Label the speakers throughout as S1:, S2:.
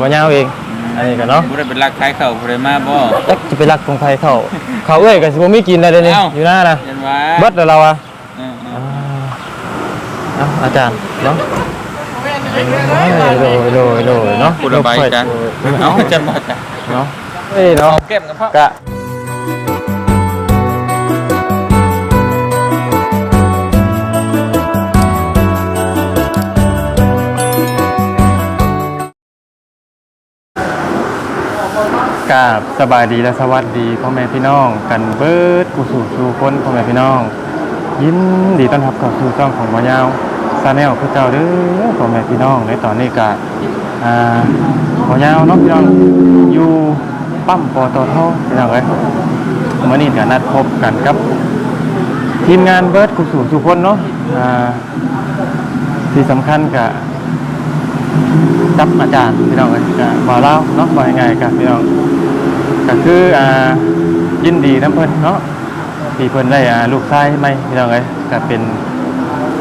S1: บ่ยาวเองอันนี้ก็เนาะ
S2: บ่ได้เป็นรักขายข้าวบ่ได้มาบ่
S1: จักจะไปรักของใครเข้าเขาเอ้ยก็สิบ่มีกินได้เดี๋ยวนี้
S2: เอ้า
S1: อยู่หน้านะ
S2: ยันว่า
S1: เบิดแล้วเราอะ
S2: เออเอ
S1: อ่า
S2: อ
S1: เอาอาจารย์เนาะโดยโดยโดยเนาะ
S2: ผู้ระบายจ้ะ
S1: โดย
S2: เอาจันบ่จ้ะ
S1: เนาะเอ้ยเนาะ
S2: เอาแก้มกับพ่อกะ
S1: กาบสบายดีและสวัสดีพ่อแม่พี่น้องกันเบิดกูสู่สู่คนพ่อแม่พี่น้อง ยินดีต้อนรับเข้าสู่ช่องของหมอยาวซาแนลคือเก่าเด้อพ่อแม่พี่น้องในตอนนี้กะอ่าหมอยาวเนาะพี่น้องอยู่ปั๊มปตทพี่น้องเอ้ยมื่อนี้ก็นัดพบกันกับ ทีมงานเบิร์ดกุศลสุคนเนาะอ่าที่สำคัญกับกับอาจารย์พี่น้องเอ้ยกับบ่าวเล่าเนาะบ่ยังไงกับพี่น้อง ก็คืออ่ายินดีน้ำเพิ่นเนาะที่เพิ่นได้อ่าลูกชายใหม่พี่น้องเอ้ยก็เป็น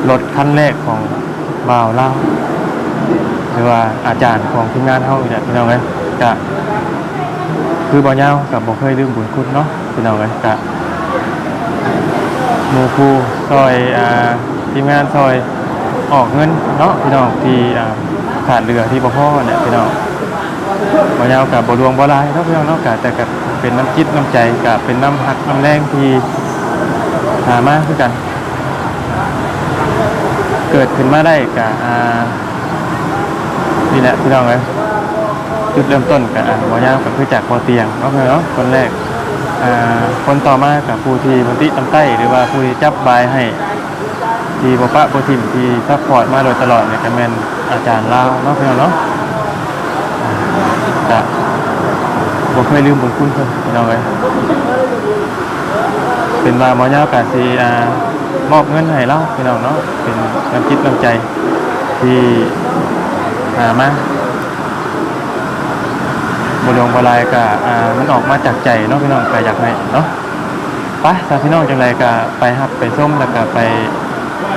S1: รถคันแรกของบ่าวเล่าหรือว่าอาจารย์ของทีมงานเฮาเนี่แหละพี่น้องเอ้ยก็คือบ่ยาวกับบ่เคยลืมบุญคุณเนาะพี่น้องเอ้ยก็หมูคูซอยอ่าทีมงานซอยออกเงินเนาะพี่น้องที่อ่าขาดเรือที่บ่พ่อเนี่ยพี่น้อง บ่ยาวกับบรวงบ่ลายเนาะพี่น้องเนาะก็แต่ก็เป็นน้ำจิตน้ำใจก็เป็นน้ำหักน้ำแรงที่หามาคือกัน เกิดขึ้นมาได้ก็อ่านี่แหละพี่น้องเอ้ยจุดเริ่มต้นก็อ่าบ่ยาวก็คือจากพอเตียงเนาะพี่น้องเนาะคนแรกคนต่อมากับผู้ที่มันติตำใต้หรือว่าผู้ที่จับบายให้ที่บปะโปรทิมที่ซัพพอร์ตมาโดยตลอดเนี่ยก็แม่นอาจารย์ลาวเนาะพี่น้องเนาะอ่า ก็บ่ลืมบุญคุณเพิ่นพี่น้องเอ้ยเป็นว่าหมอยาวกาสิอ่ามอบเงินให้เราพี่น้องเนาะเป็นน้ำจิตน้ำใจที่หามาบรวงบรายก็อ่ามันออกมาจากใจเนาะพี่น้องก็อยากให้เนาะไปถ้าพี่น้องจังไรก็ไปฮับไปส้มแล้วก็ไป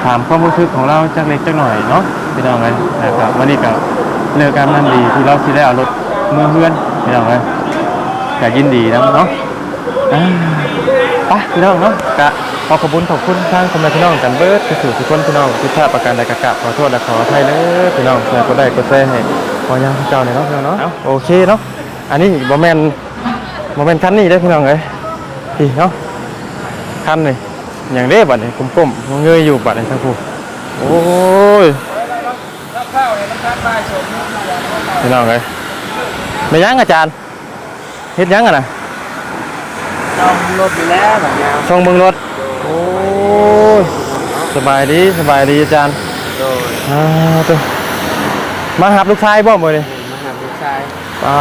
S1: ถามความรู้สึกของเราจักเล็กจักหน่อยเนาะพี่น้องเลยนะครับวันนี้ก็เลิกการนั่นดีที่เราที่ได้เอารถเมื่อเพื่อนพี่น้องเลย ก็ยินดีนะเนาะอ่าไปพี่น้องเนาะก็ขอขอบคุณขอบคุณทางคุณแม่พี่น้องกันเบิร์ดที่สู่ทุกคนพี่น้องที่พลาดประการใดกระกราบขอโทษและขออภัยเลยพี่น้องเพื่อนก็ได้ก็แซ่ให้ขอยังเจ้าหน่อยเนาะพี่น้องเนาะโอเคเนาะอันนี้บอแมนบอแมนคันนี้ได้อพี่น้องเอ้ยพี่เนาะคันนี่อย่างเด้บัดนี่กลมๆเงยอยู่บัดนี่ทั้งคู่โอ้ยพี่น้องเอ้ยไม่ยั้งอาจารย์ เฮ็ดยั้งอะนะ
S2: ต้องรถอยู่แล้วแบบนี้
S1: ช่องเบิ่งรถ โอ้ยสบายดีสบายดีอาจารย์
S2: โดย
S1: อ่าตัวมาหับลูกชายบ่มื้อนี้
S2: มาหาลูกชาย
S1: อ่า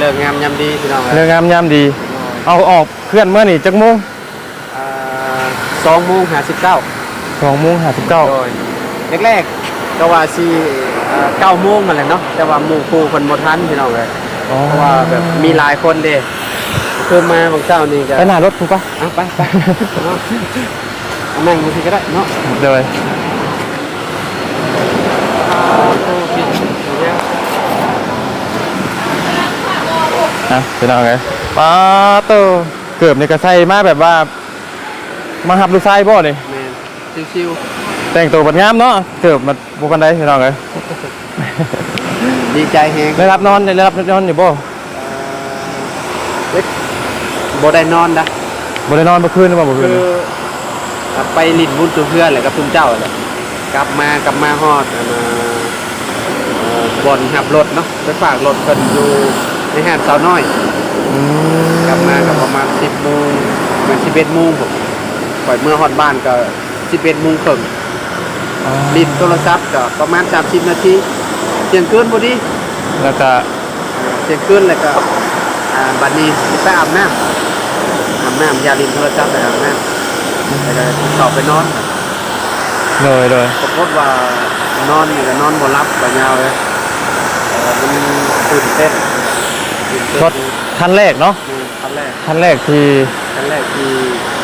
S2: เลิกงามยามดีพี่น้อง
S1: เรื่องงามยามดี เอาออกเคลื่อนเมื่อนี่จักโมง
S2: สองโมงห้าสิบเก้า
S1: สองโมงห้าสิบเก้า
S2: โดยแรกๆก็ว่าสิเก้าโมงมาแหละเนาะแต่ว่าหมู่ครูคนบ่ทันพี่น้องเลย
S1: อ๋อ
S2: เพราะว่าแบบมีหลายคนเด้คือมาบางเจ้านี่ก็
S1: ไปหน้ารถถูกปะ
S2: อะไปไปเนาะเอานั่งดูสิก็ได้เนาะ
S1: เดี๋ยวไปนะเป็นเอาไงป้าโตเกือบในกระไซมาแบบว่า มาหับลูกชายบ่นี่
S2: แมนชิว
S1: แต่งตัวบัดงามเนาะเกือบมาบุกันได้เป็นเอาไง
S2: ๆ ดีใจแฮง
S1: ได้รับนอนได้รับนอนอยู่บ่
S2: เล็กบ่ได้นอนนะ
S1: บ่ได้นอนเมื่อคืนหรือเปล่าเมื่อคื
S2: คื
S1: น
S2: อไปลินบุญตัวเพื่อนแหละกับทุมเจ้าแหละกลับมากลับมาฮอดอันน่ะเอ่อบอนขับรถเนาะไปฝากรถเพิ่นอยู่ในห้างสาวน้อย
S1: อืม
S2: กลับมาก็ประมาณ10โมงประมาณ11โมงผมปล่อยเมื่อฮอดบ้านก็11โมงครึ่ง
S1: อ๋อ
S2: ลินโทรศัพท์ก็ประมาณ30นาทีเที่ยงคืนพอดี
S1: แล้วก็
S2: เที่ยงคืนแล้วก็อ่าบัดนี้สิไปอาบน้ำอาบน้ำอยาลินโทรศัพท์ไปอาบน้ำแล้วก็สอบไปนอน
S1: เลยเลย
S2: ปรากฏว่านอนนี่ก็นอนบ่รับบ่ยาวเลยเอ่อมันตื่นเต้นตื่นเต้น
S1: รถคันแรกเนาะ
S2: คือคันแรก
S1: คันแรกที่
S2: คันแรกที่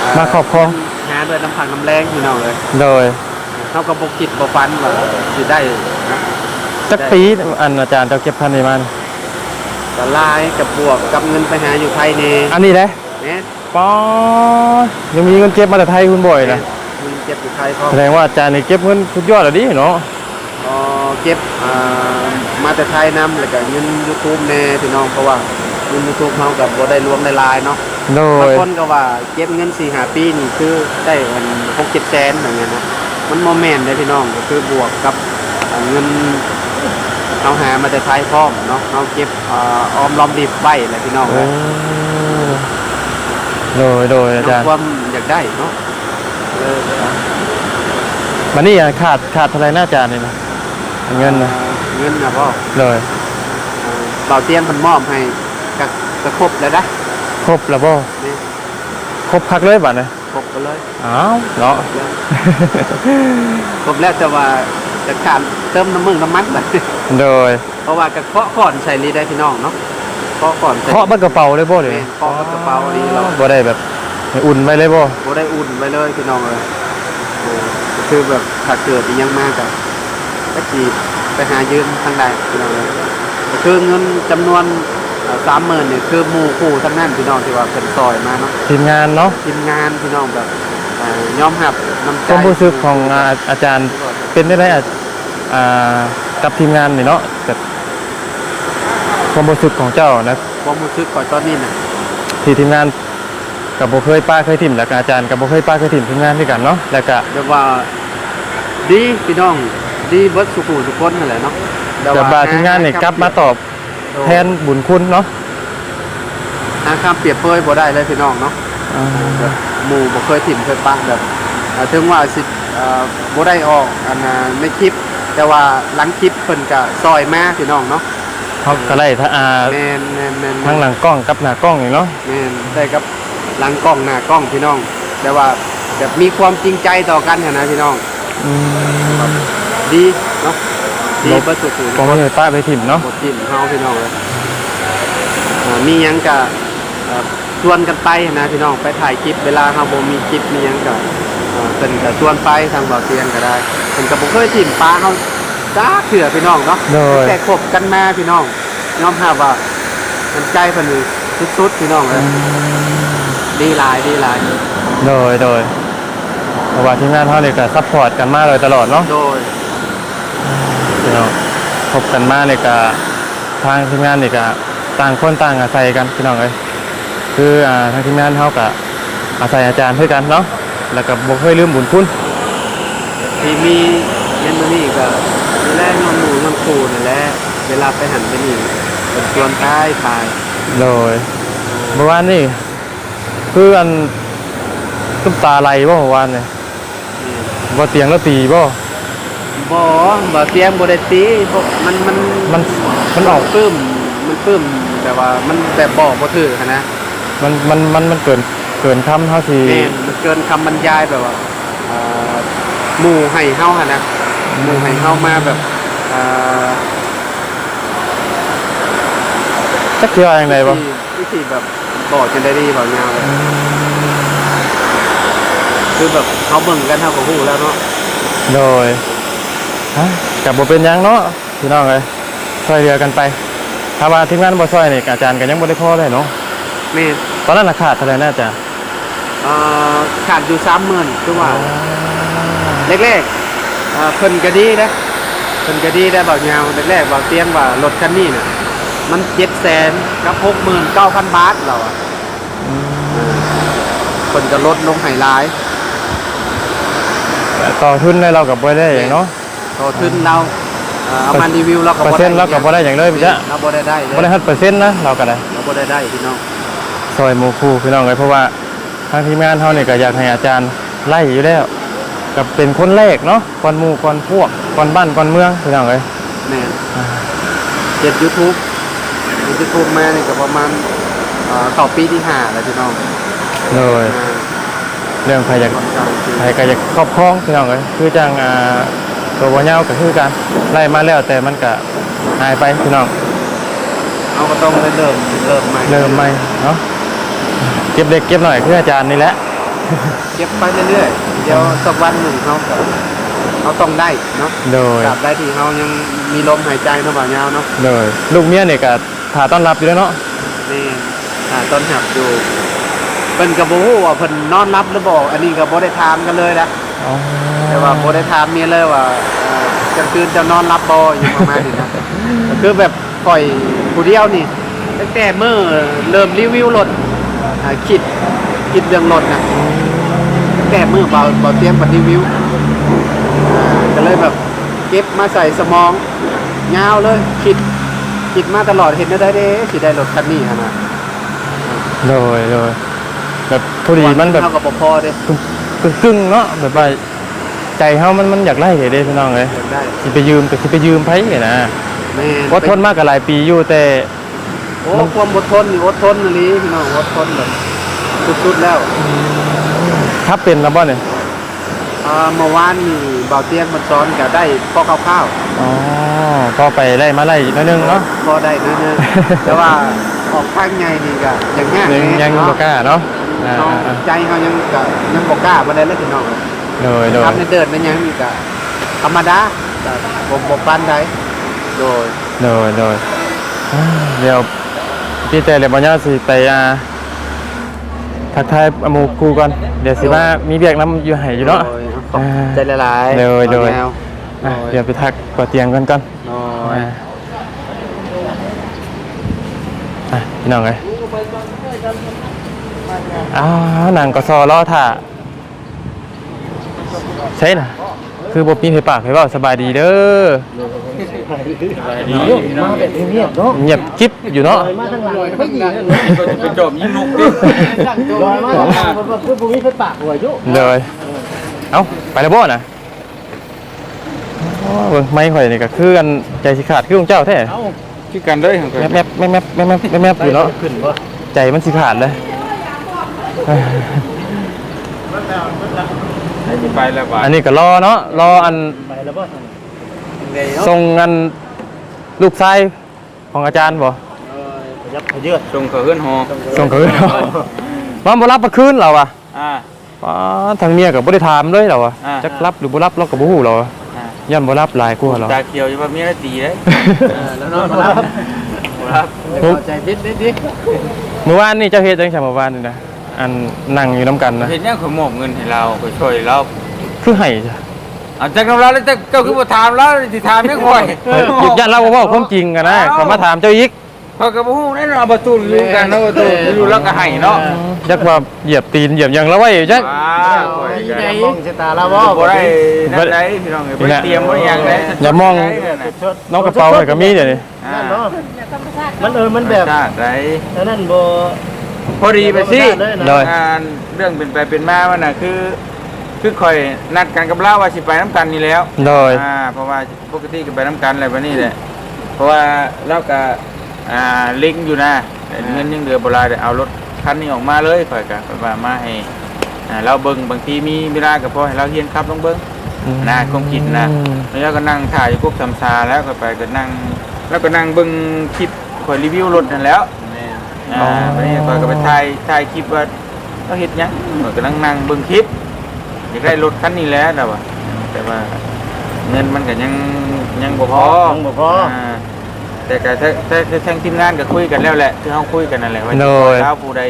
S2: อ่
S1: มาครอบครอง
S2: หาด้วยน้ำพังน้ำแรงพี่น้องเลย
S1: โดย
S2: เท่ากับบ่คิดบ่ฝันว่าสิได้นะ
S1: จักปีอันอาจารย์เจ้าเก็บพันธุ์นี่มัน
S2: ก็ลายกับบวกกับเงินไปหาอยู่ไทยนี่
S1: อันนี้แหละ
S2: แม่
S1: ป๊อดยังมีเงินเก็บมาแต่ไทยคุณบ่อยนะ
S2: เงินเก็บอยู่ไทยพอ
S1: แสดงว่าอาจารย์นี่เก็บเงินสุดยอดแล้วดิเนาะ
S2: พอเก็บอ่ามาแต่ไทยนํแล้วก็เงิน YouTube แน่พี่น้องเพราะว่าเงิน YouTube เฮากับบ่ได้รวมในลายเนาะ
S1: โด
S2: บาง
S1: ย
S2: คนก็ว่าเก็บเงิน4 5ปีนี่คือได้เงิน6 7แสนอย่างเงี้ยนะมันบ่แม่นเด้พี่น้องก็คือบวกกับอ่าเงิน เฮาหามาแต่ไทยพร้อมเนาะเฮาเก็บอ่าออมรอมริบไว้แหละพี่น้อง
S1: โอ้
S2: เอ้ย
S1: โดยโดยอาจารย์
S2: เความอยากได้เนาะเออ
S1: มันนี่อะขาดขาดเท่าไหรหน้าอาจารย์นี่นะเงินนะ
S2: เงินนะพ่อ
S1: เลย
S2: เอ่อเป่าเตียนเพันมอบให้กะกะครบแล้วนะ
S1: ครบแล้วบ่
S2: นี่
S1: ครบพักเลยบัดเลย
S2: ครบไปเลย
S1: อ้าวเนาะ
S2: ครบแล้วแต่ว่าจะขาด เติมน้ำมึงน้ำมันแบบ
S1: โดย
S2: เพราะว่ากระเคาะก่อนใส่รีได้พี่น้องเนาะเคาะก่อนใส่
S1: เคาะบัดกระเป๋าเลยบ่เลย
S2: แม่นเคาะบัดกระเป๋าอันนี้เรา
S1: บ่ได้แบบให้อุ่นไว้เลยบ่
S2: โบได้อุ่นไปเลยพี่น้องเลยเออคือแบบถ้าเกิดอีกยังมากกับก็จีไปหายืมทางใดพี่น้องเลยก็คือเงินจำนวนสามหมื่นเนี่ยคือหมู่คู่ทั้งนั้นพี่น้องที่ว่าเป็นซอยมาเนาะ
S1: ทีมงานเนาะ
S2: ทีมงานพี่น้องแบบเอ่อยอมหับน้ำใจ
S1: ความรู้สึกของอาอาจารย์เป็นได้ไหม อะอ่ากับทีมงานนี่เนาะกับความรู้สึกของเจ้านะ
S2: ความรู้สึกก่อนตอนนี้น่ะ
S1: ที่ทีมงานกับบ่เคยป้าเคยถิ่มแล้วก็อาจารย์กับบ่เคยป้าเคยถิ่มทีมงานด้วยกันเนาะแล้วก็
S2: เรียกว่าดีพี่น้องดีเบิร์ดสุขุทุกคนนั่นแหละเนาะแต่
S1: กับบาทีมงานนี่กลับมาตอบแทนบุญคุณเนาะ
S2: หาคำเปรียบเปรยบ่ได้เลยพี่น้องเนาะแบบหมู่บ่เคยถิ่มเคยปะแบบอ่าถึงว่าสิเอ่อบ่ได้ออกอันน่ะในคลิป แต่ว่าหลังคลิปเพิ่นก็ซอยมาพี่น้องเนาะ
S1: เขาก็ไล่ถ้าอา
S2: แม่นแม่นแม่น
S1: ทั้งหลังกล้องกับหน้ากล้องนี่เนาะ
S2: แม่นได้กับหลังกล้องหน้ากล้องพี่น้อง แต่ว่าแบบมีความจริงใจต่อกันหั้นนะพี่น้อง
S1: อืม
S2: ดีเนาะดี
S1: ลบ
S2: เบิดสุขุ
S1: ก็ไม่เคยป้าไปถิ่มเนาะ
S2: หมดจิ้มเฮาพี่น้องเลยอ่ามีหยังกะชวนกันไปนะพี่น้องไปถ่ายคลิปเวลาเฮาบ่มีคลิปมีหยังกะ เอ่อเพิ่นก็ชวนไปทางบ่อเตียงก็ได้เพิ่นก็บ่เคยถิ่มปลาเฮาจ้าเถื่อพี่น้องเนาะ
S1: โดย
S2: แต่คบกันมาพี่น้องยอมรับว่ามันใจเพิ่นนี่สุดๆพี่น้องเลยดีหลายดีหลาย
S1: โดยโดยเพราะว่าทีมงานเขาเนี่ยก็ซัพพอร์ตกันมาเลยตลอดเนาะ
S2: โดย
S1: พี่น้องพบกันมาเนี่ยก็ทางทีมงานเนี่ยก็ต่างคนต่างอาศัยกันพี่น้องเลยคืออ่าทางทีมงานเขาก็อาศัยอาจารย์ด้วยกันเนาะ แล้วก็บ่เคยลืมบุญคุณ
S2: ที่มีเมนมื้อนี้ก็มีแรกนอนหนูนอนครูนี่แหละเวลาไปหันไปนี่เพิ่นชวนท้ายถ่าย
S1: โดยเมื่อวานนี่คืออันตุ้มตาไหลบ่เมื่อวานเนี่ยบ่เตียงแล้วตีบ่
S2: บ่บ่เสียงบ่ได้ตีบ่มันมัน
S1: มันมันออก
S2: ปลื้มมันปลื้มแบบว่ามันแบบบอกบ่ถือหั้นนะ
S1: มันมันมันมันเกิน เกินคำเท่าที่
S2: แม่นมันเกินคำบรรยายแบบว่าเอ่อหมู่ให้เฮาหั่นนะหมู่ให้เฮามาแบบเอ่อ
S1: จักเกี่ยวอะไรไงบ่
S2: วิธีวิธีแบบบอกจังได้ดีบอกยาวเลยคือแบบเขาเบิ่งกันเฮาก็ฮู้แล้วเนาะ
S1: โดยฮะกับบ่เป็นหยังเนาะพี่น้องเอ้ยช่วยเหลือกันไป ถ้าว่าทีมงานบ่ช่วยนี่อาจารย์ก็ยังบ่ได้พอเลยเนาะ
S2: แม่น
S1: ตอนนั้นราคาเท่าไหร่นะอาจารย์
S2: เอ่อขาดอยู่30,000คือว่าแรกๆเอ่อเพิ่นก็ดีนะเพิ่นก็ดีได้บอกยาวแรกๆบอกเตียงว่ารถคันนี้น่ะมันเจ็ดแสนกับหกหมื่นเก้าพันบาทเราอะเพิ่นก็ลดลงให้หลาย
S1: ต่อทุนได้เรากับบ่ได้อย่างเนาะ
S2: ต่อทุนเราเอ่อเอามารีวิวเราก็
S1: เปอร์เซ็นต์เราก็บ่ได้อย่างเลยพี่จ๊ะ
S2: เราบ่ได้ได้เลย
S1: บ่ได้ฮัดเปอร์เซ็นต์นะเราก็ได้
S2: เราบ่ได้ได้พี่น้อง
S1: ซอยหมู่คู่พี่น้องเอ้ยเพราะว่า ทางทีมงานเฮานี่ก็อยากให้อาจารย์ไล่อยู่แล้วกับเป็นคนแรกเนาะก่อนหมู่ก่อนพวกก่อนบ้านก่อนเมืองพี่น้องเอ้ย
S2: แม่นเจ็ดยูทูบยูทูบมานี่ก็ประมาณเอ่อเข้าปีที่ห้าแล้วพี่น้อง
S1: โดย
S2: อ่า
S1: เรื่องใครอยาก
S2: ค่อนข้างที่
S1: ใครก็อยากครอบครองพี่น้องเอ้ยคือจังอ่าตัวบ่ยาวก็คือกันไล่มาแล้วแต่มันก็หายไปพี่น้อง
S2: เอาก็ต้องเริ่มเริ่มใหม่
S1: เริ่มใหม่เนาะ เก็บเล็กเก็บหน่อยคืออาจารย์นี่แหละ
S2: เก็บไปเรื่อยๆ เดี๋ยวสักวันหนึ่งเขาก็เขาต้องได้เนาะ
S1: โดย
S2: ตราบใดที่เขายังมีลมหายใจเนาะบ่าวยาวเนาะ
S1: โดยลูกเมียเนี่ยก็ถ่าต้อนรับอยู่แล้วเนาะ
S2: นี่อ่าต้นหับอยู่เพิ่นก็บ่ฮู้ว่าเพิ่นนอนรับหรือบ่อันนี้ก็บ่ได้ถามกันเลยนะ
S1: อ๋อ
S2: แต่ว่าบ่ได้ถามเมียเลยว่าเอ่อกลางคืนจะนอนรับบ่อยู่ประมาณนี้นะ ก็คือแบบปล่อยผู้เดียวนี่ตั้งแต่เมื่อเริ่มรีวิวรถ อ่าคิดคิดเรื่องรถนะตั้งแต่เมื่อเบาเบาเตรียมกับรีวิวอ่าก็เลยแบบเก็บมาใส่สมองยาวเลยคิดคิดมาตลอดเห็นได้เด้สิได้รถคันนี้ขนาด
S1: โดยโดยแบบพอดีมันแบบ
S2: เท่ากับบ่พอเด้
S1: กึ่งกึ่งๆเนาะแบบว่าใจเฮามันมันอยากไล่เด้เด้พี่น้องเอ้ย
S2: อยากได้
S1: สิไปยืมก็สิไปยืมไผเนี่ยนะ
S2: แม่น
S1: อดทนมากก็หลายปีอยู่แต่
S2: โอ้ความอดทนนี่อดทนนี่พี่น้องอดทนแบบสุดๆแล้ว
S1: ถ้าเป็นแล้วบ่เนี่ย
S2: อ่าเมื่อวานนี่เบาเตียงมันซ้อนก็ได้พอคร่าว
S1: อ๋อก็ไปไล่มาไล่อีกนิดนึงเนาะ
S2: ๆพอได้นิดนึงแต่ว่าออกข้างในนี่ก็ยังยาก
S1: ยังยัง
S2: เนาะ
S1: บ่กล้าเนาะอ่า
S2: เนาะ
S1: อ่า
S2: ใจเขายังก็ยังบ่กล้าบ่ได้เลยพี่น้อง
S1: โดยโดย
S2: ทำในเดินนั่นยังนี่ก็ธรรมดาก็บ่บ่ปานใดโดย
S1: โดยโดยอ่าเดี๋ยว พี่แต่เลยบ่ยาวสิไปอ่าทักทายหมู่ครูก่อนเดี๋ยวสิว่ามีเบียกน้ำอยู่ให้อยู่เนาะ
S2: โดยขอบใจหลายๆ
S1: โดยโดย
S2: เอาแนว
S1: อะเดี๋ยวไปทักก่อเตียงกันก่อน
S2: โดย
S1: อ่าอะพี่น้องเอ้ยอ้าวหนังก็ซอล้อถ่าใช่น่ะ คือบ่มีไผปากไผเว้าสบายดีเด้อ
S2: มาแบบเงียบๆเนาะ
S1: เงียบกิ๊บอยู่เนาะ
S2: มาทางหลังไม่ยิง
S3: ไปจอบยิงนกดิ
S2: ลอยมาทางหลังมันคือบ่มีไฟปากหัวยู่
S1: เลยเอ้าไปแล้วบ่นะเบิ่งไม่ข่อยนี่ก็คือกันใจสิขาดคือของเจ้าแท้
S3: คือกันได้ของกัน
S1: แมบแมบแมบแมบแมบแมบแมบอยู่เนาะใจมันสิขาดเลย
S3: ไปแล้ว
S1: อันนี้ก็รอเนาะรออัน
S2: ไปแล้วบ่
S1: ส่งอันลูกชายของอาจารย์บ่
S2: ยับเยือด
S3: ส่งเขาเฮือนหอ
S1: ส่งคืนมาบ่รับมาคืนเราอะ
S3: อ่า
S1: ป้าทางเมียก็บ่ได้ถามเลยเราอะ
S3: อ่า
S1: จักรับหรือบ่รับเราก็บ่ฮู้เราอะ
S3: อ่า
S1: ย่ำบ่รับหลายกว่าเรา
S3: ตาเขียวจะว่ามีอะไรตีได้
S2: แล้วนอนมารับ
S3: ครับ
S2: ใจพิษนิดดิ
S1: เมื่อวานนี่เจ้าเฮ็ดจังซั่นเมื่อวานนี่นะอันนั่งอยู่นํกันนะ
S3: เห็นยังเขามอบเงินให้เราไปช่วยเรา
S1: คือให้จ้ะ
S3: เอาจากเราแล้วแต่เจ้าคือบ่ถามเราสิถามไม่ค่อย
S1: เฮ้ยย่านเราบ่เว้าความจริงกันนะเขามาถามเจ้าอีก
S3: เพราะกับบ่ฮู้แน่นอนประตูอยู่กันเนาะประตูอยู่แล้วก็ให้เนาะ
S1: จักว่าเหยียบตีนเหยียบหยังแล้วไว้จัก
S3: ว้าข่อยก็
S2: มองชะตาแล้วบ่
S3: บ่ได้นั่นได้พี่น้องบ่ได้เตรียมบ่ได้หยังได้
S1: อย่ามองน้องกระเป๋าข่อยก็มีเดี๋ยวนี้
S3: อ่า
S2: มันเออมันแบบ
S3: ชาติได้
S2: นั่นบ่
S3: พอดีไปสิ
S1: โดย
S3: งานเรื่องเป็นไปเป็นมามันน่ะคือ คือคอยนัดกันกับเล่าว่าสิไปน้ำกันนี่แล้ว
S1: โดย
S3: อ่าเพราะว่าปกติก็ไปน้ำกันอะไรแบบนี้แหละเพราะว่าเราก็อ่าลิงก์อยู่นะแต่เงินยังเหลือโบราณเดี๋ยวเอารถคันนี้ออกมาเลยคอยก็แบบว่ามาให้อ่าเราเบิ่งบางทีมีเวลาก็พอให้เราเฮียนครับต้องเบิ่ง นะคงคิดนะ แล้วก็นั่งถ่ายอยู่พวกสำซาแล้วก็ไปก็นั่ง แล้วก็นั่งเบิ่งคลิปคอยรีวิวรถนั่นแหล้วอ่าวันนี้ก็ไปถ่ายถ่ายคลิปว่าเขาเฮ็ดหยังเหมือนกำลังนั่งเบิ่งคลิป อยากได้รถคันนี้แล้วแต่ว่าแต่ว่าเงินมันก็ยังยังบ่พอ
S2: ยังบ่พอ
S3: อ่าแต่ก็ถ้าถ้าถ้าทางทีมงานก็คุยกันแล้วแหละที่เฮาคุยกันนั่นแหละว่า
S1: โดย
S3: เช้าผู้ใด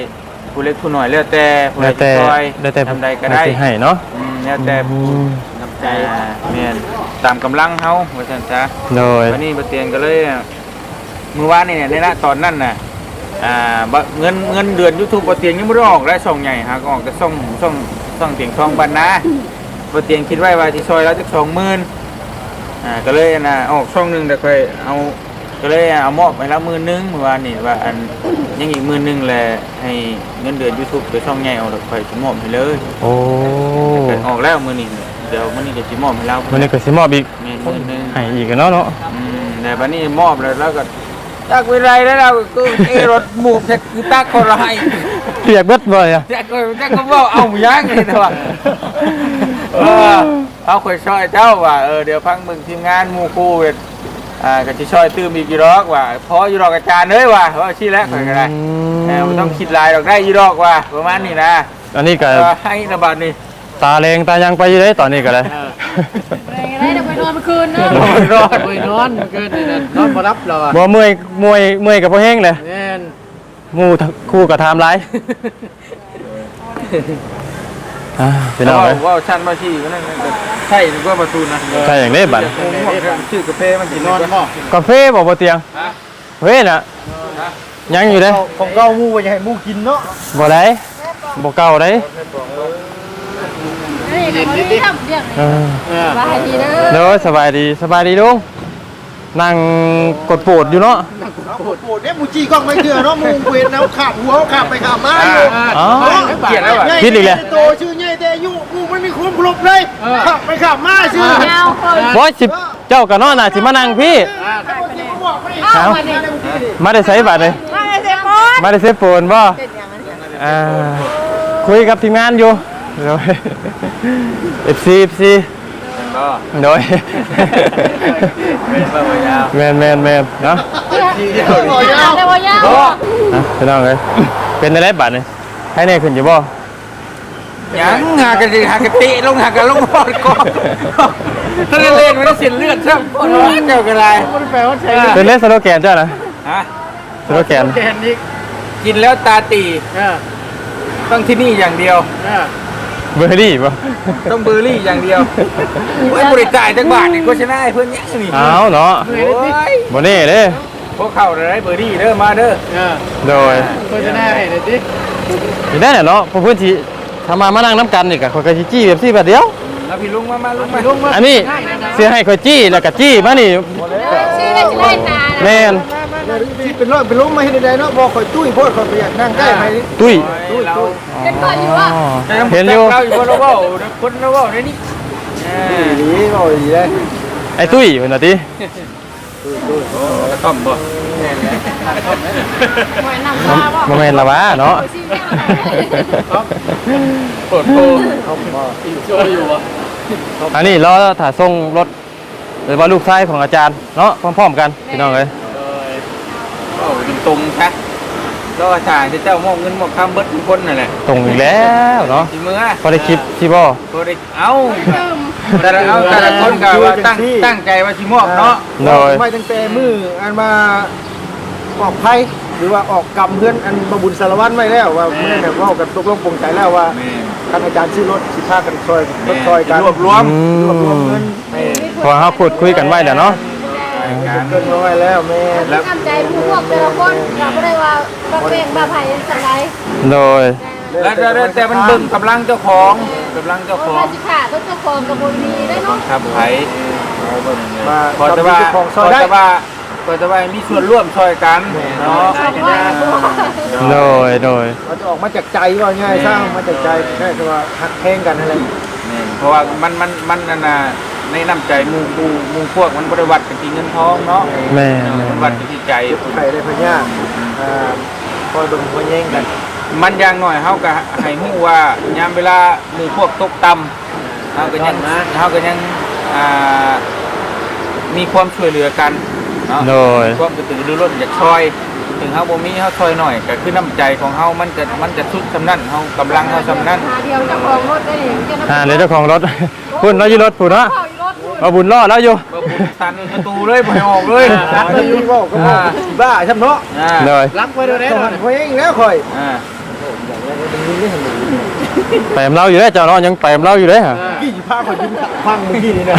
S3: ผู้เล็กผู้น้อยแล้วแต่ผู้ใด
S1: แล้ว
S3: จะ
S1: แต่
S3: ช่วย
S1: แล้วแต่
S3: ทำใดก็ได้
S1: สิให้เนาะ
S3: อืมแล้วแต่ผู้
S1: อืม
S3: น้ำใจอ่าแม่นตามกำลังเฮาว่าซั่นซะ
S1: โดย
S3: วันนี้บ่เตียงก็เลยมื้อวานนี่เนี่ยในละตอนนั้นน่ะอ่าบะเงินเงินเดือน YouTube บ่เตียงยังบ่ได้ออกและช่องใหญ่หาก็ออกแต่ช่องช่อง ช่องเตียงทองบ้านนาบ่เตียงคิดไว้ว่าสิซอยแล้วจัก20,000อ่าก็เลยน่ะออกช่องหนึงแต่ค่อยเอาก็เลยเอามอบให้ละ10,000นึงเมื่อวานนี่ว่าอันยังอีก10,000นึงแหละให้เงินเดือน YouTube ไปช่องใหญ่เอาแล้วค่อยสิมอบให้เลย
S1: โอ้
S3: เกิดออกแล้วมื้อนี้เดี๋ยวมื้อนี้ก็สิมอบให้เรา
S1: วันนี้ก็สิมอบอีก
S3: แม่นมื้อนึง
S1: ให้อีกอะเนาะเนาะ
S3: อืมแต่บัดนี้มอบแล้วแล้วก็จากวิไลแล้วเราก็เอรถหมูกแท็กคือตาคนละให้
S1: เปียกเบิดบ่อะ
S3: แจ็คก็แจ็คก็บอกเอาหมูย่างเลยตัวเออเอาคอยช่วยเจ้าว่าเออเดี๋ยวพังมึงทีมงานหมูคู่เวทอ่าก็จะช่วยตื้มอีกกี่ดอกว่าพออยู่ดอกอาจารย์เลยว่าเพราะชี้แล้วคอยก็ได้เออมันต้องคิดลายดอกได้ยี่ดอกว่าประมาณนี้นะ
S1: อันนี้ก็
S3: เออให้ระบาดนี่
S1: ตาแรงตายังไปอยู่เลยตอนนี้ก็เลย
S4: อะไรได้เดี๋ยวไปนอนเมื่อคืนเนอะ
S5: นอนรอดไปนอนเมื่อคืนนี่นะนอนมารับเราอะ
S1: บ่เมื่อยมวยเมื่อยกับพ่อแห้งเลย
S5: แม่น
S1: หมู่คู่กับไทม์ไลน์ อ่าพี่น้อง
S3: ว่า
S1: เอ้ย
S3: ว่าชั้นมาที่ก็นั่นก็ใช่หรือว่าประตูนะ
S1: ใช่อย่างนี้บัด
S3: ผมว่าชื่อกาแฟมันกิน
S5: นอน
S3: บ่
S5: บ่
S1: กาแฟบ่บ่เตียงเว้ยน่ะยังอยู่เด้
S5: ของเก่าหมู่ว่าอย่าให้หมู่กินเนาะ
S1: บ่ได้บ่เก่าได้
S4: นี่ก็ไม่ได้ทำเรื่อง
S1: เออ
S5: เออ
S4: สบายดีเด้อ
S1: เด้อสบายดีสบายดีลุง นั่งกดปูดอยู่เนาะ
S5: โอ้โหเนี่ยหมู่จี้กล้องไม่เชื่อเนาะหมู่เวนเอาขาบหัวเอาขาบไปขาบมาอยู่
S1: อ๋อ
S3: เกลียดแล้วอะ
S1: คิดอีกแล้ว
S5: โตชื่อใหญ่แต่อายุหมู่ไม่มีความครบเลยขับไปขับมาชื่อ
S4: เงาเปิด
S1: บ่สิเจ้าก็เนาะน่ะสิมานั่งพี่
S4: เอามาดิ
S1: มาได้ใส่บัตรเลย
S4: มาเลยเซฟอน
S1: มาได้เซฟโฟนบ่อ่าคุยกับทีมงานอยู่โดย FC FC
S3: ก็
S1: โดย
S3: เป็นแบบยาว
S1: แมนแมนแมนเนาะ
S4: แต่ว่ายาว
S1: อะพี่น้องเลยเป็นอะไรบัตรเนี่ยให้แน่ขึ้นอยู่บ่
S3: ยังหากระดิหากระติลงหากระลงพอดกองถ้าเล่นมันเสียเลือดใช่ไหมเจ้ากระไร
S5: มันแปลว่าใช้
S1: เป็นเล่นสโลแกนเจ้านะ
S3: ฮะ
S1: สโลแกน
S5: แกนอีก
S3: กินแล้วตาตี
S5: เออ
S3: ต้องที่นี่อย่างเดียว
S5: เออ
S1: เบอร์ดี้บ่
S3: ต้องเบอร์รี่อย่างเดียวโอ้ยบริจ่ายจังบาทนี่ก็ชนะไอ้เพื่อนยังนี่
S1: เอาเนาะ
S3: โอ้ย
S1: บ่แนี่เด้
S3: พวกเข้าได้เบอร์รี่เด้อมาเด้อ
S5: เออ
S1: โดย
S5: โฆษณาให้หน่อยสิ
S1: นี่ได้เนาะพวกเพื่อนที่ทำมามานั่งน้ำกันนี่ก็ข่อยก็สิจี้แบบซี่แบบเดียว
S3: แล้วพี่ลุงมามาลุงมา
S5: ลงมา
S1: อันนี้เสียให้ข่อยจี้แล้วก็จี้มานี่
S4: ชื่อได้ชื่อได้ตา
S1: แม่น
S5: ที่เป็นร้อยเป็นล้มมาให้ได้เนาะบอกข่อยตุ้ยโพดข่อยไปอยากนั่งใกล้ไป
S1: ตุ้ย
S3: เรา
S4: เป็นก่อนอยู่ว่า
S1: อ๋อ
S3: เห็
S1: เห็
S3: น
S1: น
S3: อ
S1: อยู่ยู่
S3: เราอยู่บนเราเว้าคนเราเว้าในนี้
S5: ดีบ่ดีเลย
S1: ไอ้ตุ้ยเพิ่นน่ะติ
S3: กระท่อมบ่
S4: หอยนำปลาบ่
S1: บ่แม่นละวะเนาะ
S4: ชื่อแม่
S3: เปิดโต
S1: อันนี้รอถ่าส่งรถหรือว่าลูกชายของอาจารย์เนาะพร้อมๆกันพี่น้องเอ้ย
S3: เว้ากินตรงซะแล้วอาจารย์จะเจ้ามอบเงินมอบคำเบิดทุกคนนั่นแหละ
S1: ตรงอีกแล้วเนาะ
S3: สิมือ
S1: พอได้คลิปที่บ่
S3: บ่ได้เอาแต่ละเอาแต่ละคนก็ว่าตั้งตั้งใจว่าสิมอบเนาะ
S1: โดย
S5: ไม่ตั้งแต่มืออันมาออกไพ่หรือว่าออกกรรมเพื่อนอันบบุญสารวัตรไว้แล้วว่าเมื่อเนี่ยว่ากันตกลงปรงใจแล้วว่า
S3: แม่
S5: ทางอาจารย์ซื้อรถสิพากันซอยรถซอยกัน
S3: รวบรวม
S1: อื
S5: รวบรวม
S1: ม
S5: เงินให้
S1: พอเฮาพูดคุยกันไว้แล้วเนาะ
S3: การ
S5: เกินร้อยแล้วแม่
S3: แล้ว
S4: ทำใจผู้พวกแต่ละคนเราไม่ได้ว่าบางเพลงบางไผ่สังไร
S1: โดย
S3: แล้วแล้วแต่มันเบิ่งกำลังเจ้าของกำลังเจ้า
S4: เพ
S3: ข
S4: ราะ
S3: อง
S4: ว่าสิขาต้นเจ้าของกับบุญมีได้เนาะ
S3: ครับไผ
S5: มา
S3: ขอแต่ว่า
S5: ของ
S3: ข
S5: ซอ
S3: อย
S5: ได้
S3: แต่ว่าขอแต่ว่ามีส่วนร่วมช่วยกันเนาะ
S4: สองร้อยกับบุญ
S1: โดยโดย
S5: เราจะออกมาจากใจว่าง่ายสร้างมาจากใจแค่แต่ว่าหักแข้งกันอะไร
S3: เพราะว่ามันมันมันนั่นน่ะ ในน้ำใจหมู่หมู่หมู่พวกมันบริวัติกันที่เงินทองเนาะ
S1: แม่
S3: มันวัดกันที่ใจ
S5: ไข่ได้พญาอ่าคอยเบิ่งคอยแย่งกัน
S3: มันอย่างหน่อยเฮาก็ให้ฮู้ว่ายามเวลาหมู่พวกตกต่ำเฮาก็ยังเฮาก็ยังอ่ามีความช่วยเหลือกันเนาะ
S1: โดย
S3: ความกระตือรือร้นอยากช่วย ถึงเฮาบ่มีเฮาช่วยหน่อยก็คือน้ำใจของเฮามันจะมันจะสุดสำนั้นเฮากำลังเฮาสำนั้น
S4: หาเดียวเจ้าของรถได้เอง
S1: อ่าเดี๋ยวเจ้าของรถ พุ่นเราอยู่รถพุ่นเนาะ
S4: เข้า อยู่รถพูด
S1: เอาบุญรอดแล้วอยู่
S3: บ่บุญตันประตูเลยบ่ให้ออกเลย
S5: รักเลยอยู่ก็ก็บอกบ้าช่ำเนาะ
S3: อ่า
S1: โดย
S5: รักไว้ด้วยแน่นอนคอยเองแล้วคอย
S3: อ่า
S1: แปมเราอยู่เลยเจ้าเนาะยังแปมเราอยู่เลยฮะ
S5: พี่สิพาคอยยิ้มฟังเมื่อกี้นี่นะ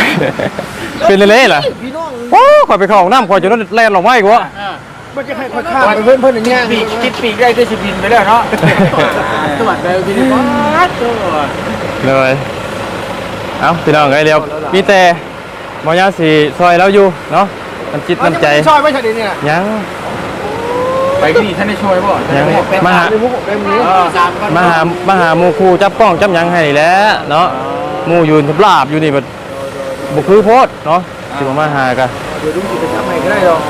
S1: เป็นเละๆล่ะ
S5: พี่น้อง
S1: โอ้ขอยไปเข้าห้องน้ำขอยจะรถแล่นลงมาอีกวะ
S5: มันจะให้คอยข้ามไปเพื่อนเพื่อนอย่างเงี้ย
S3: ปีกคิดปีกได้ก็สิบินไปแล้วเนาะ
S5: สวัสดีพี่น้อง
S1: เลยเอาพี่น้องไงเร็วมีแต่ห มอยาสีซอยเราอยู่เนาะน้ำจิตน้ำใจ
S5: ชอยไม่ใช่ดิเนี่ย
S1: ยัง
S3: ไปที่ท่านได้ช่วยบ่
S1: ยังมาหา
S5: ในมุกในมือสามกัน
S1: มาหามาหาหมูครูจับกล้องจับหยังให้นี่แหล้วเนาะหมูยืนทับลาบอยู่นี่แบบบุคือโพดเนาะสิมามาหากัน
S5: เดี๋ยวลุงจิไปทำให้ก็ได้หรอก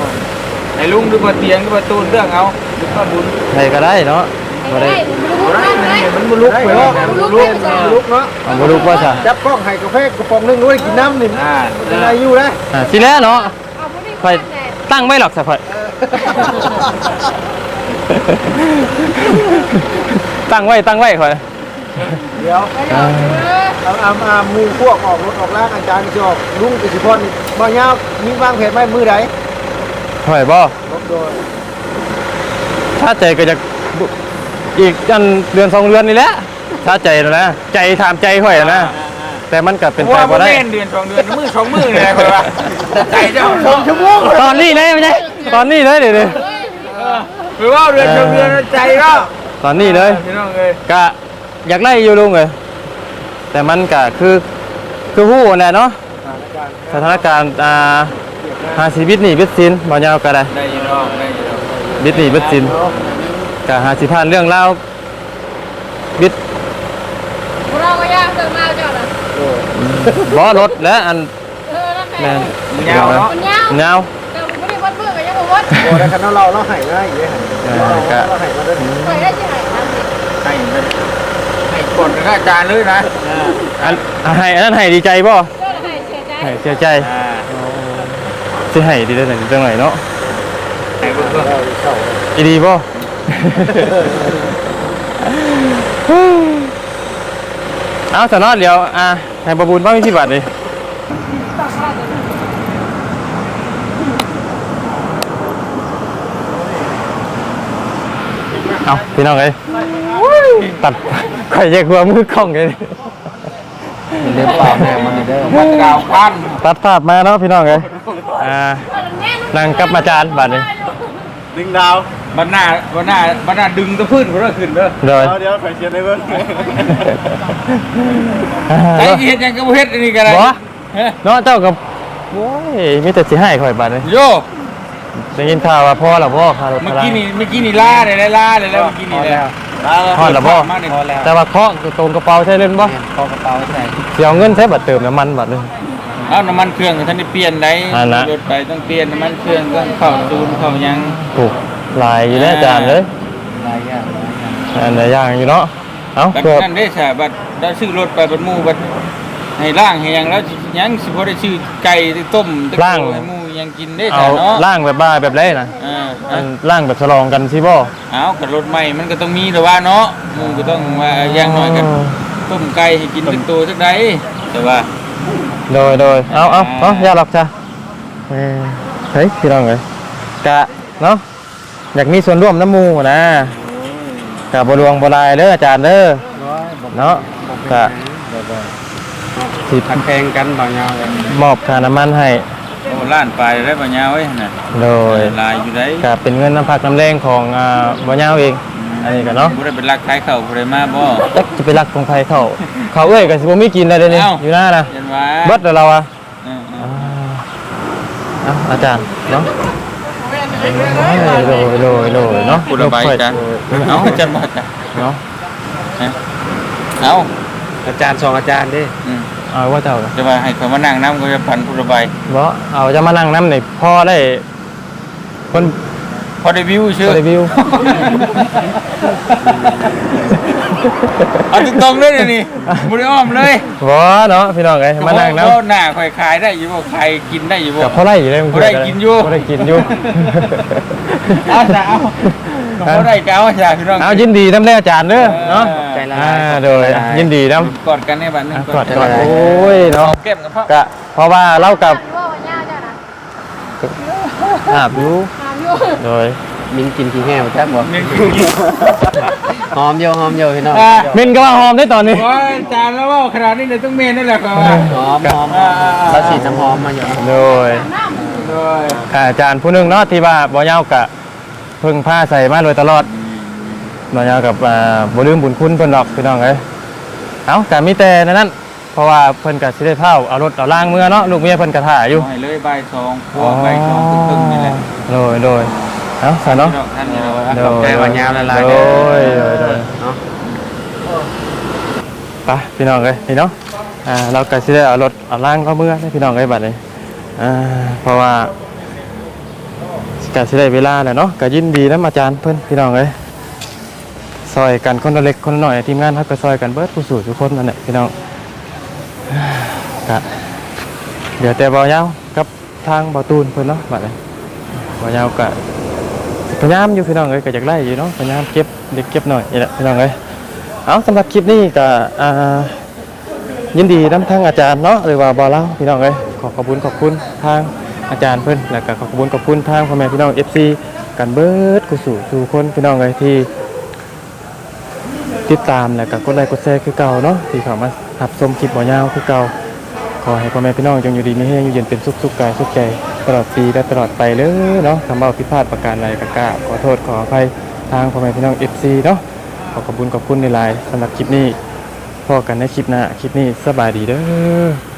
S3: ไอ้ลุงดูบ่เตียงดูบ่ตูนเรื่องเอาดูก็บุญ
S1: ใครก็ได้เนาะบ่ได้
S4: ได้ รู้ได้ไหม
S5: มันบุลุกไปเนาะบุลุกบุลุกเนาะ
S1: เอาบ่รู้ว่าซะ
S5: จับกล้องให้กาแฟกระป๋องนึงด้วยกินน้ำนี่
S3: อ่า
S5: ยังไงอยู่นะ
S1: อ่าสิแล้วเนาะ
S4: เอาไม่ได้
S1: ค่อยตั้งไม่หรอกสักค่อยตั้งไว้ตั้งไว้ค่อย
S2: เดี๋ยว
S4: ไปเดี๋ยวเออ
S2: เอาเอาเอาหมูพวกออกรถออกล่างอาจารย์จะออกลุงกิสิพรบ่ยาวมีวางแผนไว้มือใด
S1: ถอยบ่
S2: รถโดย
S1: ถ้าใจก็จะ อีกอันเดือนสองเดือนนี่แหละถ้าใจแล้วนะ ใจถามใจข่อยนะ แต่มันก็เป็นไป
S3: ว่า
S1: บ่ได้
S3: เล่นเดือนสองเดือนมือสองมือเลยคนว่าใจเจ้าสองชั่วโมง
S1: ตอนนี้เลยไม่ใช่ตอนนี้เลยเดี๋ยวนี้
S3: หรือว่าเดือนสองเดือนใจก็
S1: ตอนนี้เลย
S3: พี่น้องเอ้ย
S1: ก็อยากไล่อยู่ลุงเลยแต่มันก็คือคือหู้แหละเนาะสถานการณ์อ่าหาชีวิตหนีบิดสินบ่ยาวก็ได้
S3: ได้ยินร้องได้ยินร้อง
S1: บิดหนีบิดสิน ก็หาสิผ่านเรื่องเล่าวบิด
S4: เราก็ยากเดินมาเจ้าน่ะ
S1: บ่รถและอัน
S4: เออนั่นแห
S1: แม่
S4: ละ
S1: น
S3: ยาวเนาะ
S4: มันยาว
S1: ยาว
S4: แต่มันไม่ได้วัดมือกันยังบ่วัด
S2: โอ้ได้คันเราเราให้ง่ายอย่างเงี้ย
S1: เออก็
S2: เราให้มาด้อ
S4: ไปได้ที่ไหนนั่นสิ
S3: ให้มันให้กดกับอาจารย์เลยนะ
S1: อันให้อันนั้นให้ดีใจบ่
S4: เจ้าน่ะให้เสียใจ
S1: ให้เสียใจ
S3: อ่า
S1: สิให้ดีได้ไหนจังไหนเนาะ
S3: ให้เบิ่งเบิ่ง
S2: เราเข้า
S1: อีดีบ่ เอาสนอดเดี๋ยว อะให้ประบุญบ้างที่บัตรดิเอาพี่น้องเอ้ยตัดใครจะกลัวมือกล้องเลย
S2: เรื่องเปล่าแม่มาเด้อ
S3: มันกล่าวคัน
S1: ตัดภาพมาเนาะพี่น้องเอ้ยอ่านั่งกับอาจารย์บัตรนี่
S2: ดึงดาว
S3: บันหน้าบันหน้าบันหน้าดึงตะพื้นก็ได้ขึ้นเด้อ
S1: โดย
S2: เดี๋ยวใครเชียร์ได้เบิ่ง
S3: ไอ้เฮ็ดหยังก็บ่เฮ็ดอันนี้ก็ได้
S1: บ่
S3: เฮ้ย
S1: เนาะเจ้ากับโอ้ยมีแต่สิให้ข่อยบัตรนี่
S3: โย
S1: ได้ยินข่าวว่าพ่อหรอพ่อข่าวรถ
S3: เมื่อ
S1: พลัง
S3: กี้นี่เมื่อกี้นี่ล่าเลยได้ล่าเลยแล้วเมื่อกี้นี่แล้ว
S1: พอแล้วบ่
S3: มาเนี่ย
S1: แต่ว่าเคาะตรงกระเป๋าใช่เล่นบ่
S2: พอกระเป๋าใส่
S1: เสียเงินใช้บัตรเติมน้ำมันบัตรนึง
S3: เอาน้ำมันเครื่องท่านได้เปลี่ยนได้
S1: อันละ
S3: รถไปต้องเปลี่ยนน้ำมันเครื่องต้องเข้าซูนเข้าหยัง
S1: ถูกหลายอยู่แล้วอาจารย์เลย
S2: หลายอย่างหลายอย่าง
S1: อันไหนอย่างอยู่เนาะเอ้า
S3: บัด
S1: เพื่อ
S3: นั่นได้ใช่บัดได้ซื้อรถไปบัดหมู่บัดให้ล่างให้หยังแล้วสิหยังสิบ่ได้ซื้อไก่ที่ต้มตะโกให้หมู่หยังกินได้
S1: เอา
S3: ใช่เนาะ
S1: ล่างแบบบ้าแบบไรนะ
S3: อ่า
S1: อันล่างแบบฉลองกันสิบ่
S3: เอากับรถใหม่มันก็ต้องมีแต่ว่าเนาะหมู่ก็ต้องว่าอย่างน้อยกันต้มไก่ให้กินเป็นตัวจักใดแต่ว่า
S1: โดยโดยเอาเอาเอาอย่าหรอกจ้ะเอ้ยเฮ้ยพี่น้องเอ้ยกะเนาะอยากมีส่วนร่วมน้ำหมูนะกะบรวงบรายเด้ออาจารย์เด้อ
S2: ร้อย
S1: เนาะกะสิ
S2: ทักแพงกันบางอย่างเลย
S1: มอบค่าน้ำมันให้
S3: โอ้ล้านไปได้ปัญญาเว้ยน่ะ
S1: โดย
S3: ลายอยู่ได้
S1: ก็เป็นเงินน้ำพักน้ำแรงของอ่าบ่ยาวเอง อันนี้กันเนาะ
S3: บ่ได้เป็นรักขายข้าวบ่ได้มาบ่
S1: จักจะไปรักของใครเขาเขาเอ้ยก็สิบ่มีกินได้เลยนี่
S3: เอ้า
S1: อยู่หน้านะ
S3: เห็นว่า
S1: เบิดแล้วเราอะ
S3: เออ
S1: อ่าเอ้าอาจารย์เนาะโดยโดยโดยเนาะ
S3: ๆผู้ระบายกันเอาจังบ่จ้ะ
S1: เนาะ
S3: เอา
S2: อาจารย์สองอาจารย์ดิ
S3: อืม
S1: เอาว่าเจ้าเหรอ
S3: จะว่าให้เขามานั่งน้ำก็จะปั่นผู้ระบาย
S1: บ่เอาจะมานั่งน้ำนี่พ่อได้คน
S3: พอได้วิวชื่อ
S1: รีวิว
S3: เอาตรงๆเลยเดี๋ยวนี่บ่ได้อ้อมเลย
S1: บ่เนาะพี่น้องเอ้ยมานั่งน้
S3: บ่หน้าข่อยขายได้อยู่บ่ใครกินได้อยู่ำบ่
S1: กับพ่อไร่อยู่เลยมึง
S3: บ่ได้กินอยู่
S1: บ่ได้กินอยู่
S3: เอาจ้ะเอาบ่ได้ก็เอาจ้ะพี่น้อง
S1: เอายินดีน้ำแน่อาจารย์เด้อเนาะ
S3: ใจละ
S1: อ่าโดยยินดีน้
S3: กอดกันในบ้านนึงำ
S1: กอดกอดโอ้ยเนาะ
S3: เก็บกับพ่อ
S1: กะเพราะว่าเรากับ
S4: ว่าวันยาวเจ้าน่ะ
S1: อาบอยู่
S4: ถามอยู่
S1: โดย
S2: มินกินขี้แห้วแทบบ่
S3: นี่
S2: หอมเยอะหอมเยอะพี่น้อง
S3: อ่า
S1: เมนก็ว่าหอมได้ตอนนี้
S3: โอ้ยจานแล้วว่าขนาดนี้เลยต้องเมนนั่นแหละครับว่า
S2: หอมหอมเราฉีดน้ำหอมมาอยู่
S1: โดย
S4: น้
S3: โดย
S1: อาจารย์ผู้หนึงเนาะที่ว่าบ่ยาวกะเพิ่งผ้าใส่มาโดยตลอดบ่ยาวกับอ่าบ่ลืมบุญคุณเพิ่นดอกพี่น้องเอ้ยเอ้าก็มีแต่นั้นนั้น เพราะว่าเพิ่นก็สิได้เผาเอารถเอาล่างเมื่อเนาะลูกเมียเพิ่นก็ถ่ายอยู่
S3: ให้เลยใบสองพวงใบสองครึ่งๆนี่แหละ
S1: โดยโดยเอ้าซะเนาะ
S3: พี่น้องท่านนี่เรา
S1: โด
S2: ขอบใจวันยาวละลาย
S1: โด
S2: เด้
S1: ยโดยโดย
S2: เนาะ
S1: ไปพี่น้องเอ้ยพี่เนาะอ่าเราก็สิได้เอารถเอาล่างเข้าเมื่อให้พี่น้องเอ้ยบัดนี้อ่าเพราะว่าก็สิได้เวลาแล้วเนาะก็ยินดีนํอาจารย์เพิ่นพี่น้องเอ้ยซอยกันคนละเล็กคนละน้อยทีมงานเฮาก็ซอยกันเบิดผู้สู่ทุกคนนั่นแหละพี่น้องอ่า ก็เดี๋ยวแต่บ่ยาวกับทางบ่ตูนเพิ่นเนาะบัดนี้บ่ยาวก็พยายามอยู่พี่น้องเอ้ยก็อยากไล่อยู่เนาะพยายามเก็บเด็กเก็บหน่อยนี่แหละพี่น้องเอ้ยเอาสำหรับคลิปนี้ก็อ่ายินดีน้ำทางอาจารย์เนาะหรือว่าบอเล่าพี่น้องเอ้ยขอขอบคุณขอบคุณทางอาจารย์เพิ่อนแล้วก็ขอขอบคุณขอบคุณทางพ่อแม่พี่น้อง FC กันเบิร์ดกุสูสู่คนพี่น้องเอ้ยที่ติดตามแล้วก็กดไลค์กดแชร์คือเก่าเนาะที่เข้ามา หับสมคลิปบ่ยาวคือเก่าขอให้พ่อแม่พี่น้องจงอยู่ดีมีแรงอยู่เย็นเป็นสุขสุขกายสุขใจตลอดปีและตลอดไปเลยเนาะคำว่าผิดพลาดประการใดก็กาศขอโทษขออภัยทางพ่อแม่พี่น้องเอฟซีเนาะขอขอบคุณขอบคุณในไลน์สำหรับคลิปนี้พอกันในคลิปหน้าคลิปนี้สบายดีเด้อ